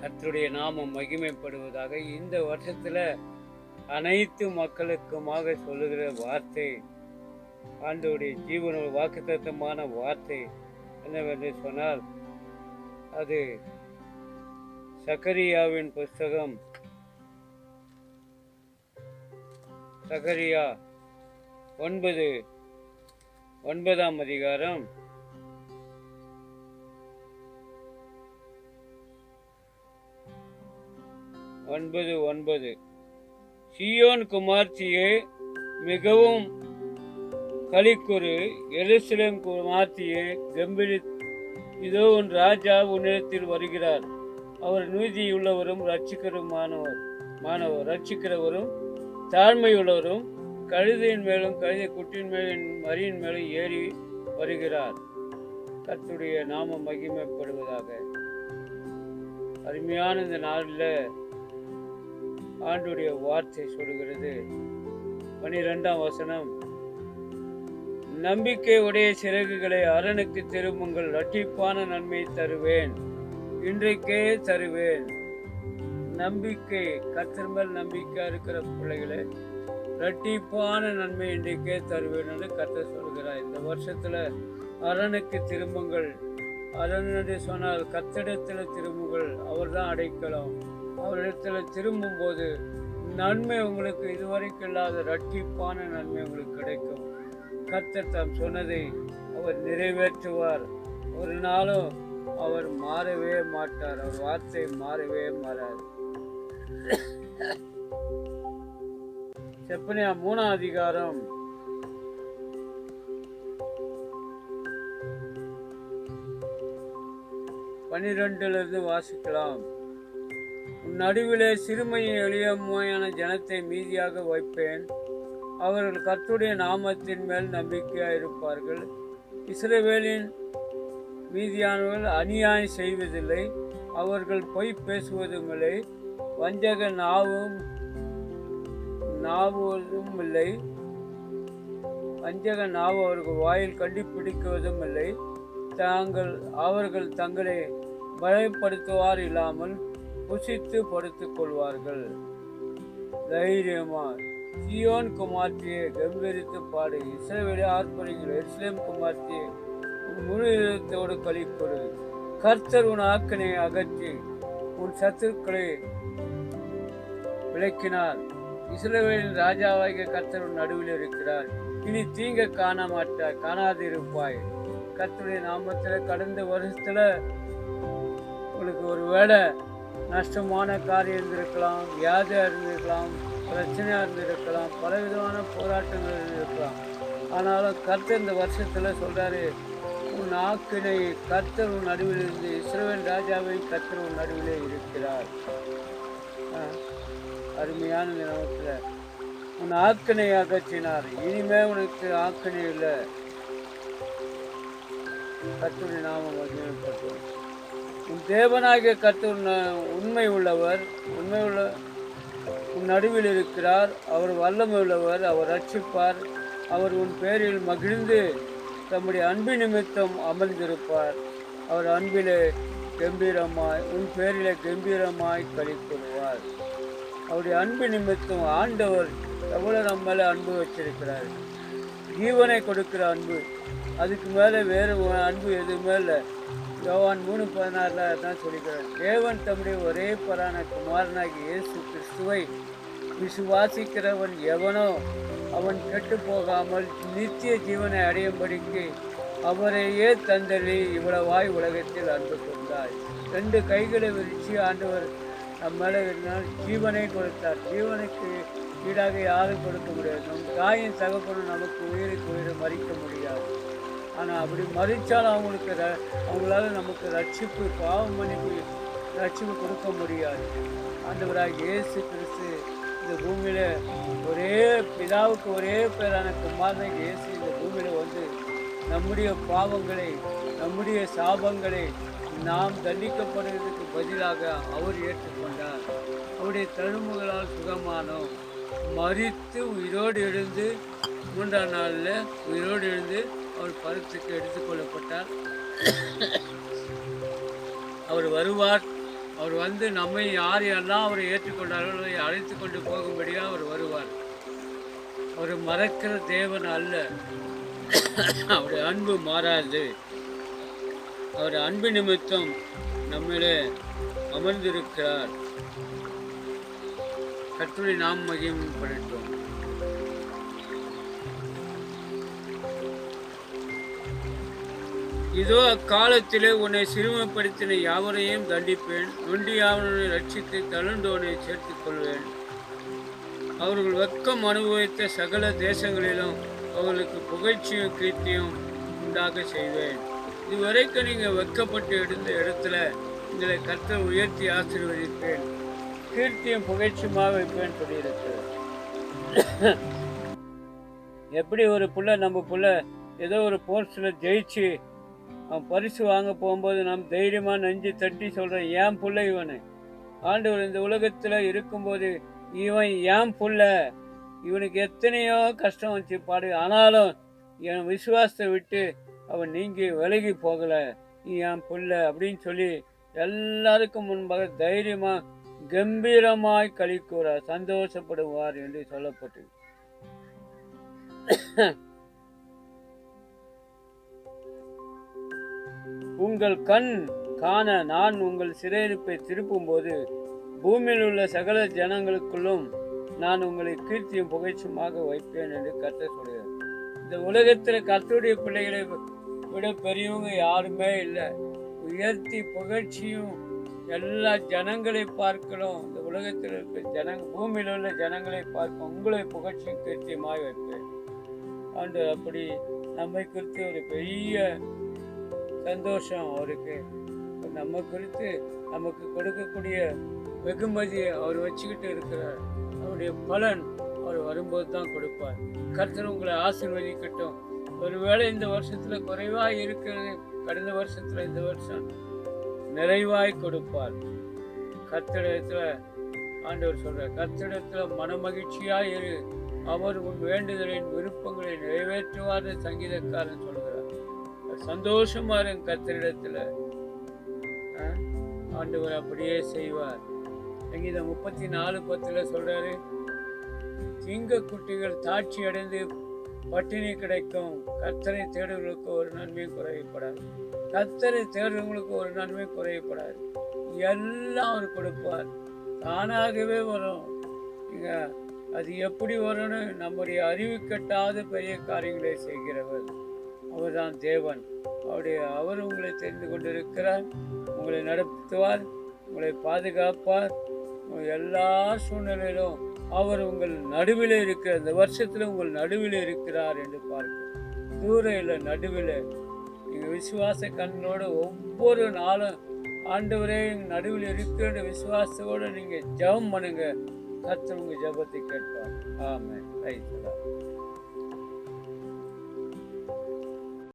கர்த்தருடைய நாமம் மகிமைப்படுவதாக இந்த வருஷத்தில் அனைத்து மக்களுக்குமாக சொல்லுகிற வார்த்தை. ஆண்டோடைய ஜீவன வாக்குத்தத்தமான வார்த்தை என்னவென்று சொன்னால் அது சகரியாவின் புஸ்தகம். சகரியா ஒன்பது ஒன்பதாம் அதிகாரம். ஒன்பது ஒன்பது. சியோன் குமார்த்தியே மிகவும் கலிக்குரு எருசலேம் குமார்த்தியே கம்பீரி இதோ உன் ராஜா உன்னிடத்தில் வருகிறார். அவர் நீதியுள்ளவரும் ரட்சிக்கருமானவர் மாணவர் ரட்சிக்கிறவரும் தாழ்மையுள்ளவரும் கழுதையின் மேலும் கழுதை குட்டியின் மேலும் மரியின் மேலும் ஏறி வருகிறார். கத்துடைய நாமம் மகிமைப்படுவதாக. அருமையான இந்த நாளில் ஆண்டுடைய வார்த்தை சொல்கிறது. பனிரெண்டாம் வசனம் நம்பிக்கை உடைய சிறகுகளை அரணுக்கு திரும்புங்கள் இரட்டிப்பான நன்மை தருவேன் இன்றைக்கே தருவேன். நம்பிக்கை கத்தர் மேல் நம்பிக்கை இருக்கிற பிள்ளைகளை இரட்டிப்பான நன்மை இன்றைக்கே தருவேன் என்று கத்தர் சொல்கிறார். இந்த வருஷத்துல அரணுக்கு திரும்புங்கள். அரண் என்று சொன்னால் கத்திடத்தில் திரும்புங்கள். அவர்தான் அடைக்கலம். அவரிடத்துல திரும்பும் போது நன்மை உங்களுக்கு இதுவரைக்கும் இல்லாத ரட்சிப்பான நன்மை உங்களுக்கு கிடைக்கும். கர்த்தர் தாம் சொன்னதை அவர் நிறைவேற்றுவார். ஒரு நாளும் அவர் மாறவே மாட்டார். அவர் வார்த்தை மாறவே மாறாது. செப்பனியா மூணாம் அதிகாரம். பனிரெண்டுல இருந்து வாசிக்கலாம். நடுவிலே சிறுமையை எளியமையான ஜனத்தை மீதியாக வைப்பேன். அவர்கள் கத்துடைய நாமத்தின் மேல் நம்பிக்கையாக இருப்பார்கள். இஸ்ரேவேலின் மீதியானவர்கள் அநியாயம் செய்வதில்லை. அவர்கள் பொய் பேசுவதும் இல்லை. வஞ்சக நாவும் நாவுவதும் இல்லை. வஞ்சக நாவு அவர்கள் வாயில் கண்டுபிடிக்குவதும் இல்லை. தாங்கள் அவர்கள் தங்களை பயப்படுத்துவார் இல்லாமல் புசித்து படுத்துக் கொள்வார்கள் தைரியமா. சியோன் குமார்த்தியை கம்பீரித்து பாடு. இஸ்ரவேலை ஆர்ப்பரிகள் இஸ்லேம் குமார்த்தியை உன் முழு இதயத்தோடு கழிப்பொரு கர்த்தர் உன் ஆக்கனை அகற்றி உன் சத்துருக்களை விளக்கினார். இஸ்ரவேலின் ராஜாவாகிய கர்த்தர் உன் நடுவில் இருக்கிறார். இனி தீங்க காண மாட்டாய் காணாதிருப்பாய். கர்த்தருடைய நாமத்தில் கடந்த வருஷத்தில் உங்களுக்கு ஒரு வேளை நஷ்டமான காரியம் இருந்திருக்கலாம் வியாதியாக இருந்திருக்கலாம் பிரச்சனையாக இருந்திருக்கலாம் பலவிதமான போராட்டங்கள் இருந்திருக்கலாம். ஆனாலும் கர்த்தர் இந்த வருஷத்தில் சொல்கிறாரு உன் ஆக்கினை கர்த்தர் உன் நடுவில் இருந்து இஸ்ரவேல் ராஜாவை கர்த்தர் உன் நடுவிலே இருக்கிறார். அருமையான நிலவரத்துல. உன் ஆக்கினை அகற்றினார் இனிமே உனக்கு ஆக்கினை இல்லை. கர்த்தருடைய நாமம் மகிமைப்பட்டோம் உன் தேவனாகிய கர்த்தர் உண்மை உள்ளவர் உண்மை உள்ள உன் நடுவில் இருக்கிறார். அவர் வல்லமை உள்ளவர் அவர் ரட்சிப்பார் அவர் உன் பேரில் மகிழ்ந்து தம்முடைய அன்பு நிமித்தம் அமர்ந்திருப்பார். அவர் அன்பிலே கம்பீரமாய் உன் பேரிலே கம்பீரமாய் கழிப்படுவார் அவருடைய அன்பு நிமித்தம் ஆண்டவர் எவ்வளோ நம்மளை அன்பு வச்சிருக்கிறார். ஜீவனை கொடுக்கிற அன்பு. அதுக்கு மேலே வேறு அன்பு எதுவுமே இல்லை. யோவான் மூணு பதினாறில் தான் சொல்லிக்கிறார். தேவன் தம்முடைய ஒரே பரான குமாரனாகி இயேசு கிறிஸ்துவை விசுவாசிக்கிறவன் எவனோ அவன் கெட்டு போகாமல் நித்திய ஜீவனை அடையும்படிக்கு அவரையே தந்தளி இவ்வளவாய் உலகத்தில் அன்பு கொண்டார் ரெண்டு கைகளை விரிச்சு ஆண்டவர் நம் மேலே இருந்தால் ஜீவனை கொடுத்தார். ஜீவனுக்கு ஈடாக யாரும் கொடுக்க முடியாது. நம் தாயின் தகப்பனும் நமக்கு உயிருக்கு உயிரை மறிக்க முடியாது. ஆனால் அப்படி மறிச்சாலும் அவங்களுக்கு ர- அவங்களால நமக்கு ரட்சிப்பு பாவம் மன்னிப்பு ரட்சிப்பு கொடுக்க முடியாது. ஆண்டவராக இயேசு கிறிஸ்து இந்த பூமியில் ஒரே பிதாவுக்கு ஒரே பேரான குமாரன் இயேசு இந்த பூமியில் வந்து நம்முடைய பாவங்களை நம்முடைய சாபங்களை நாம் தண்டிக்கப்படுவதற்கு பதிலாக அவர் ஏற்றுக்கொண்டார். அவருடைய தழும்புகளால் சுகமானோம். மறித்து உயிரோடு எழுந்து மூன்றாம் நாளில் உயிரோடு எழுந்து அவர் பருத்துக்கு எடுத்துக்கொள்ளப்பட்டார். அவர் வருவார். அவர் வந்து நம்மை யார் எல்லாம் அவரை ஏற்றுக்கொண்டார்களோ அழைத்து கொண்டு போகும்படியாக அவர் வருவார். அவர் மறக்கிற தேவன் அல்ல. அவருடைய அன்பு மாறாது. அவர் அன்பு நிமித்தம் நம்மளே அமர்ந்திருக்கிறார். கற்றுரை நாம் மகிமைப்படுத்தோம் இதோ அக்காலத்திலே உன்னை சிறுமைப்படுத்தின யாவரையும் தண்டிப்பேன். நொண்டியாவனை ரட்சித்து தழுந்தோனை சேர்த்துக் கொள்வேன். அவர்கள் வெக்கம் அனுபவித்த சகல தேசங்களிலும் அவர்களுக்கு புகழ்ச்சியும் கீர்த்தியும் உண்டாக செய்வேன். இதுவரைக்கும் நீங்கள் வெக்கப்பட்டு எடுத்த இடத்துல உங்களை கற்ற உயர்த்தி ஆசீர்வதிப்பேன். கீர்த்தியும் புகழ்ச்சியுமாக வைப்பேன் சொல்லியிருக்கிறார் எப்படி ஒரு புள்ள நம்ம புள்ள ஏதோ ஒரு போர்ஸில் ஜெயிச்சு அவன் பரிசு வாங்க போகும்போது நாம் தைரியமாக நெஞ்சு தட்டி சொல்கிறேன் ஏன் புள்ள இவனு? ஆண்டவர் இந்த உலகத்தில் இருக்கும்போது இவன் ஏன் புள்ள? இவனுக்கு எத்தனையோ கஷ்டம் வச்சு பாடு. ஆனாலும் என் விசுவாசத்தை விட்டு அவன் நீங்கி விலகி போகலை. ஏன் என் புள்ள? அப்படின்னு சொல்லி எல்லாருக்கும் முன்பாக தைரியமாக கம்பீரமாய் களி கூற சந்தோஷப்படுவார் என்று சொல்லப்பட்டது. உங்கள் கண் காண நான் உங்கள் சிறையிருப்பை திருப்பும்போது பூமியில் உள்ள சகல ஜனங்களுக்குள்ளும் நான் உங்களை கீர்த்தியும் புகழ்ச்சியுமாக வைப்பேன் என்று கத்த சொல்கிறார். இந்த உலகத்தில் கத்துடைய பிள்ளைகளை விட பெரியவங்க யாருமே இல்லை. உயர்த்தி புகழ்ச்சியும் எல்லா ஜனங்களை பார்க்கலாம் இந்த உலகத்தில் இருக்க ஜனங் பூமியில் உள்ள ஜனங்களை பார்க்க உங்களை புகழ்ச்சியும் கீர்த்தியுமாய் வைப்பேன். ஆண்டு அப்படி நம்மை குறித்து ஒரு பெரிய சந்தோஷம் அவருக்கு. நம்ம குறித்து நமக்கு கொடுக்கக்கூடிய வெகுமதியை அவர் வச்சுக்கிட்டு இருக்கிறார் அவருடைய பலன் அவர் வரும்போது தான் கொடுப்பார். கர்த்தர் உங்களை ஆசீர்வதிக்கட்டும். ஒருவேளை இந்த வருஷத்துல குறைவாக இருக்கிறது கடந்த வருஷத்துல இந்த வருஷம் நிறைவாய் கொடுப்பார். கத்திடத்தில் ஆண்டவர் சொல்றார் கத்திடத்தில் மனமகிழ்ச்சியாக இரு. அவர் உன் வேண்டுதலின் விருப்பங்களை நிறைவேற்றுவார் சங்கீதக்காரன் சொல்கிறார் சந்தோஷமா இருங்க கர்த்தரிடத்துல. ஆண்டவர் அப்படியே செய்வார். சங்கீதம் முப்பத்தி நாலு பத்துல சொல்றாரு சிங்க குட்டிகள் தாட்சி அடைந்து பட்டினி கிடைக்கும். கத்தரை தேடுவர்களுக்கு ஒரு நன்மை குறையப்படாது. கத்தரை தேடுறவங்களுக்கு ஒரு நன்மை குறையப்படாது. எல்லாம் அவர் கொடுப்பார். தானாகவே வரும். நீங்க அது எப்படி வரும்னு நம்முடைய அறிவு கட்டாத பெரிய காரியங்களை செய்கிறவர். அவர்தான் தேவன். அவருடைய அவர் உங்களை தெரிந்து கொண்டிருக்கிறார் உங்களை நடத்துவார் உங்களை பாதுகாப்பார். எல்லா சூழ்நிலையிலும் அவர் உங்கள் நடுவில் இருக்கிற இந்த வருஷத்தில் உங்கள் நடுவில் இருக்கிறார் என்று பார்க்கும் தூரம் இல்லை நடுவில் நீங்கள் விசுவாச கண்ணோடு ஒவ்வொரு நாளும் ஆண்டவரே நடுவில் இருக்கிற விசுவாசத்தோடு நீங்கள் ஜெபம் பண்ணுங்க. கர்த்தர் உங்கள் ஜெபத்தை கேட்பார். ஆமாம் ரைட்